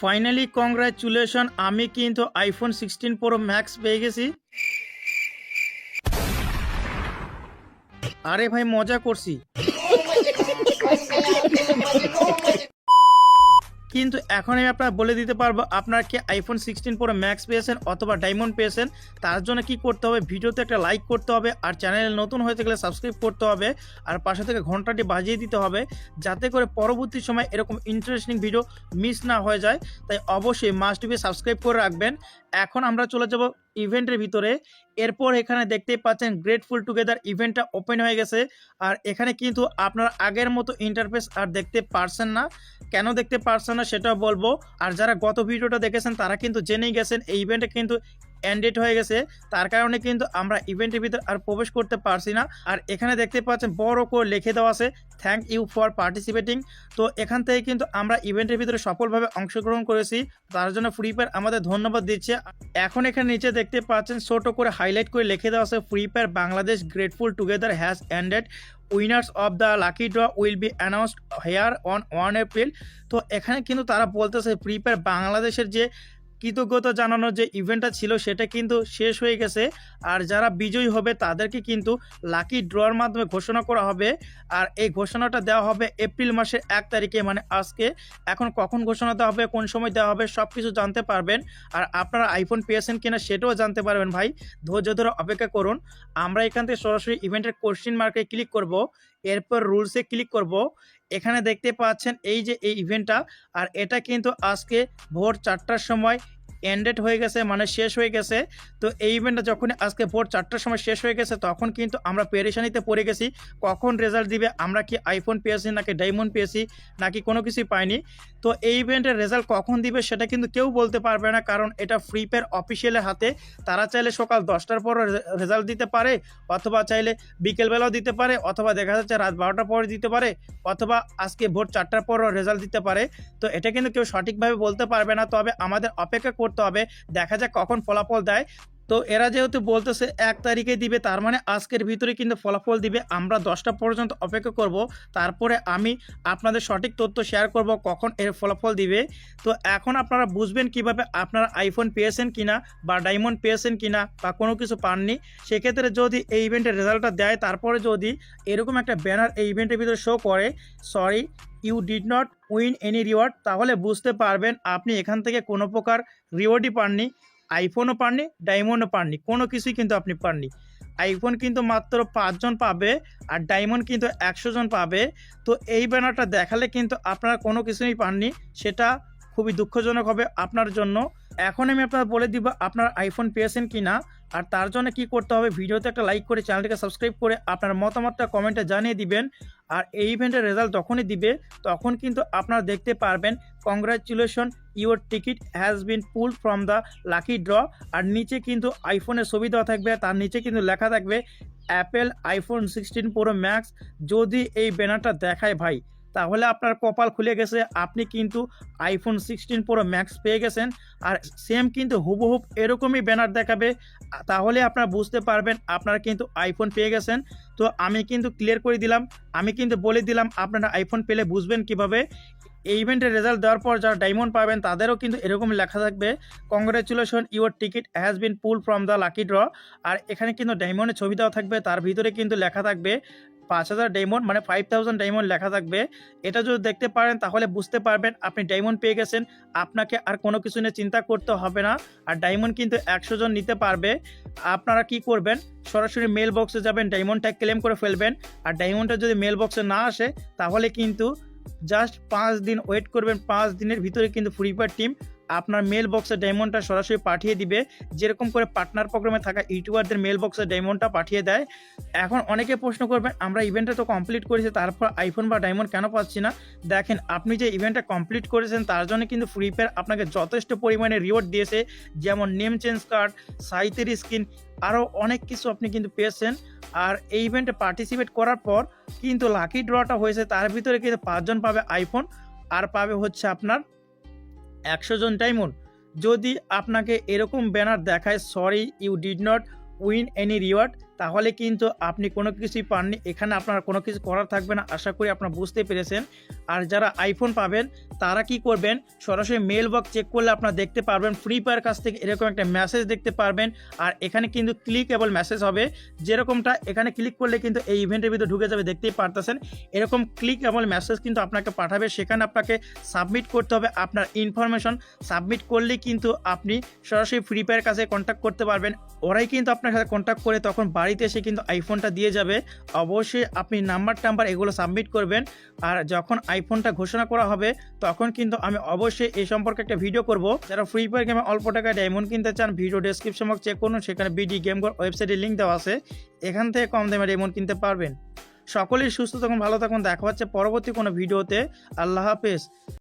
Finally congratulation আমি কিন্তু iPhone sixteen pro max পেয়ে গেছি। আরে ভাই মজা করছি। কিন্তু এখন আমি আপনার বলে দিতে পারব, আপনার কি আইফোন সিক্সটিন প্রো ম্যাক্স পেয়েছেন অথবা ডায়মন্ড পেয়েছেন? তার জন্য কি করতে হবে? ভিডিওতে একটা লাইক করতে হবে আর চ্যানেলে নতুন হয়ে থাকলে সাবস্ক্রাইব করতে হবে আর পাশে থেকে ঘন্টাটি বাজিয়ে দিতে হবে যাতে করে পরবর্তী সময় এরকম ইন্টারেস্টিং ভিডিও মিস না হয়ে যায়। তাই অবশ্যই মাস্ট বি সাবস্ক্রাইব করে রাখবেন। এখন আমরা চলে যাব ইভেন্টের ভিতরে। এরপর এখানে দেখতেই পাচ্ছেন গ্রেটফুল টুগেদার ইভেন্টটা ওপেন হয়ে গেছে। আর এখানে কিন্তু আপনারা আগের মতো ইন্টারফেস আর দেখতে পারছেন না। কেন দেখতে পারছে না সেটাও বলব। আর যারা গত ভিডিওটা দেখেছেন, তারা কিন্তু জেনেই গেছেন, এই ইভেন্টে কিন্তু এন্ডেড হয়ে গেছে। তার কারণে কিন্তু আমরা ইভেন্টের ভিতরে আর প্রবেশ করতে পারছি না। আর এখানে দেখতে পাচ্ছেন বড় করে লিখে দেওয়া আছে থ্যাংক ইউ ফর পার্টিসিপেটিং তো এখান থেকে কিন্তু আমরা ইভেন্টের ভিতরে সফলভাবে অংশগ্রহণ করেছি। তার জন্য ফ্রি ফায়ার আমাদের ধন্যবাদ দিচ্ছে। এখন এখানে নিচে দেখতে পাচ্ছেন ছোট করে হাইলাইট করে লিখে দেওয়া আছে Free Fire Bangladesh grateful together has ended winners of the lucky draw will be announced here on one April তো এখানে কিন্তু তারা বলতেছে ফ্রি ফায়ার বাংলাদেশের যে কৃতজ্ঞতা জানানোর যে ইভেন্টটা ছিল সেটা কিন্তু শেষ হয়ে গেছে। আর যারা বিজয়ী হবে তাদেরকে কিন্তু লাকি ড্রর মাধ্যমে ঘোষণা করা হবে। আর এই ঘোষণাটা দেওয়া হবে এপ্রিল মাসের এক তারিখে মানে আজকে। এখন কখন ঘোষণা দেওয়া হবে, কোন সময় দেওয়া হবে সব কিছু জানতে পারবেন। আর আপনারা আইফোন পেয়েছেন কিনা সেটাও জানতে পারবেন ভাই। ধৈর্য ধরে অপেক্ষা করুন। আমরা এখান থেকে সরাসরি ইভেন্টের কোশ্চিন মার্কে ক্লিক করব। এরপর রুলসে ক্লিক করব। এখানে দেখতে পাচ্ছেন এই যে এই ইভেন্টটা আর এটা কিন্তু আজকে ভোর চারটার সময় এন্ডেড হয়ে গেছে মানে শেষ হয়ে গেছে। তো এই ইভেন্টটা যখন আজকে ভোর চারটার সময় শেষ হয়ে গেছে, তখন কিন্তু আমরা পেরেশানিতে পড়ে গেছি। কখন রেজাল্ট দিবে, আমরা কি আইফোন পেয়েছি, নাকি ডায়মন্ড পেয়েছি, নাকি কোনো কিছুই পাইনি। তো এই ইভেন্টের রেজাল্ট কখন দিবে সেটা কিন্তু কেউ বলতে পারবে না, কারণ এটা ফ্রি ফায়ার অফিসিয়ালের হাতে। তারা চাইলে সকাল দশটার পর রেজাল্ট দিতে পারে, অথবা চাইলে বিকেলবেলাও দিতে পারে, অথবা দেখা যাচ্ছে রাত বারোটার পরে দিতে পারে, অথবা আজকে ভোর চারটার পরও রেজাল্ট দিতে পারে। তো এটা কিন্তু কেউ সঠিকভাবে বলতে পারবে না, তবে আমাদের অপেক্ষা করতে হবে, দেখা যাক কখন ফলাফল দেয়। তো এরা যেহেতু বলতেছে এক তারিখে দিবে, তার মানে আজকের ভিতরে কিন্তু ফলাফল দিবে। আমরা দশটা পর্যন্ত অপেক্ষা করব, তারপরে আমি আপনাদের সঠিক তথ্য শেয়ার করব কখন এর ফলাফল দিবে। তো এখন আপনারা বুঝবেন কীভাবে আপনারা আইফোন পেয়েছেন কিনা বা ডায়মন্ড পেয়েছেন কিনা বা কোনো কিছু পাননি। সেক্ষেত্রে যদি এই ইভেন্টের রেজাল্টটা দেয়, তারপরে যদি এরকম একটা ব্যানার এই ইভেন্টের ভিতরে শো করে sorry you did not win any reward তাহলে বুঝতে পারবেন আপনি এখান থেকে কোনো প্রকার রিওয়ার্ডই পাননি। আইফোনও পাননি ডায়মন্ডও পাননি, কোনো কিছুই কিন্তু আপনি পাননি। আইফোন কিন্তু মাত্র পাঁচজন পাবে আর ডায়মন্ড কিন্তু একশো জন পাবে। তো এই ব্যানারটা দেখালে কিন্তু আপনারা কোনো কিছুই পাননি, সেটা খুবই দুঃখজনক হবে আপনার জন্য। এখন আমি আপনার বলে দিব আপনার আইফোন পেয়েছেন কি না আর তার জন্য কি করতে হবে, ভিডিওতে একটা লাইক করে চ্যানেলটিকে সাবস্ক্রাইব করে আপনার মতামতটা কমেন্টে জানিয়ে দিবেন। আর এই ইভেন্টের রেজাল্ট যখনই দিবে, তখন কিন্তু আপনারা দেখতে পারবেন congratulation your ticket has been pull from the lucky draw আর নিচে কিন্তু আইফোনের ছবি দেওয়া থাকবে, তার নিচে কিন্তু লেখা থাকবে Apple iPhone sixteen Pro Max যদি এই ব্যানারটা দেখায় ভাই তাহলে আপনার কপাল খুলে গেছে। আপনি কিন্তু আইফোন সিক্সটিন প্রো ম্যাক্স পেয়ে গেছেন। আর সেম কিন্তু হুবহুব এরকমই ব্যানার দেখাবে। তাহলে আপনারা বুঝতে পারবেন, আপনারা কিন্তু আইফোন পেয়ে গেছেন। তো আমি কিন্তু ক্লিয়ার করে দিলাম। আমি কিন্তু বলে দিলাম, আপনারা আইফোন পেলে বুঝবেন কীভাবে। এই ইভেন্টের রেজাল্ট দেওয়ার পর যারা ডায়মন্ড পাবেন, তাদেরও কিন্তু এরকম লেখা থাকবে congratulation your ticket has been pull from the lucky draw আর এখানে কিন্তু ডায়মন্ডের ছবি দেওয়া থাকবে, তার ভিতরে কিন্তু লেখা থাকবে, পাঁচ হাজার ডায়মন্ড মানে ফাইভ থাউজেন্ড ডায়মন্ড লেখা থাকবে। এটা যদি দেখতে পারেন, তাহলে বুঝতে পারবেন আপনি ডায়মন্ড পেয়ে গেছেন। আপনাকে আর কোনো কিছু নিয়ে চিন্তা করতে হবে না। আর ডায়মন্ড কিন্তু একশো জন নিতে পারবে। আপনারা কি করবেন? সরাসরি মেল বক্সে যাবেন ডায়মন্ডটা ক্লেম করে ফেলবেন। আর ডায়মন্ডটা যদি মেল বক্সে না আসে, তাহলে কিন্তু জাস্ট পাঁচ দিন ওয়েট করবেন, পাঁচ দিনের ভিতরে কিন্তু ফ্রি ফায়ার টিম আপনার মেল বক্সে ডায়মন্ডটা সরাসরি পাঠিয়ে দিবে। যেরকম করে পার্টনার প্রোগ্রামে থাকা ইউটিউবারদের মেল বক্সে ডায়মন্ডটা পাঠিয়ে দেয়। এখন অনেকে প্রশ্ন করবেন, আমরা ইভেন্টটা তো কমপ্লিট করেছি, তারপর আইফোন বা ডায়মন্ড কেন পাচ্ছি না? দেখেন, আপনি যে ইভেন্টটা কমপ্লিট করেছেন, তার জন্য কিন্তু ফ্রি ফায়ার আপনাকে যথেষ্ট পরিমাণে রিওয়ার্ড দিয়েছে। যেমন নেম চেঞ্জ কার্ড সাইতের স্কিন আরও অনেক কিছু আপনি কিন্তু পেয়েছেন। আর এই ইভেন্টে পার্টিসিপেট করার পর কিন্তু লাকি ড্রটা হয়েছে, তার ভিতরে কিন্তু পাঁচজন পাবে আইফোন আর পাবে হচ্ছে আপনার একশো জন ডায়মন্ড যদি আপনাকে এরকম ব্যানার দেখায় sorry you did not win any reward তাহলে কিন্তু আপনি কোনো কিছুই পাননি। এখানে আপনার কোনো কিছু করার থাকবে না। আশা করি আপনারা বুঝতে পেরেছেন। আর যারা আইফোন পাবেন, তারা কি করবেন? সরাসরি মেল বক্স চেক করলে আপনারা দেখতে পারবেন। ফ্রি ফায়ার কাছ থেকে এরকম একটা মেসেজ দেখতে পারবেন। আর এখানে কিন্তু ক্লিকেবল মেসেজ হবে। যেরকমটা এখানে ক্লিক করলে কিন্তু এই ইভেন্টের ভিতরে ঢুকে যাবে। দেখতেই পারতেছেন। এরকম ক্লিকেবল মেসেজ কিন্তু আপনাকে পাঠাবে। সেখানে আপনাকে সাবমিট করতে হবে আপনার ইনফরমেশন সাবমিট করলেই কিন্তু আপনি সরাসরি ফ্রি ফায়ার কাছে কন্ট্যাক্ট করতে পারবেন। ওরাই কিন্তু আপনার সাথে কন্ট্যাক্ট করে তখন বাড়িতে এসে কিন্তু আইফোনটা দিয়ে যাবে। অবশ্যই আপনি নাম্বার টাম্বার এগুলো সাবমিট করবেন। আর যখন আইফোনটা ঘোষণা করা হবে, তখন কিন্তু আমি অবশ্যই এই সম্পর্কে একটা ভিডিও করব। যারা ফ্রি ফায়ার গেমে অল্প টাকায় ডায়মন্ড কিনতে চান ভিডিও ডেসক্রিপশন বক্স চেক করুন। সেখানে বিডি গেম ওয়েবসাইটে লিঙ্ক দেওয়া আছে। এখান থেকে কম দামে ডায়মন্ড কিনতে পারবেন। সকলেই সুস্থ থাকুন, ভালো থাকুন। দেখা হচ্ছে পরবর্তী কোনো ভিডিওতে আল্লাহ হাফেজ।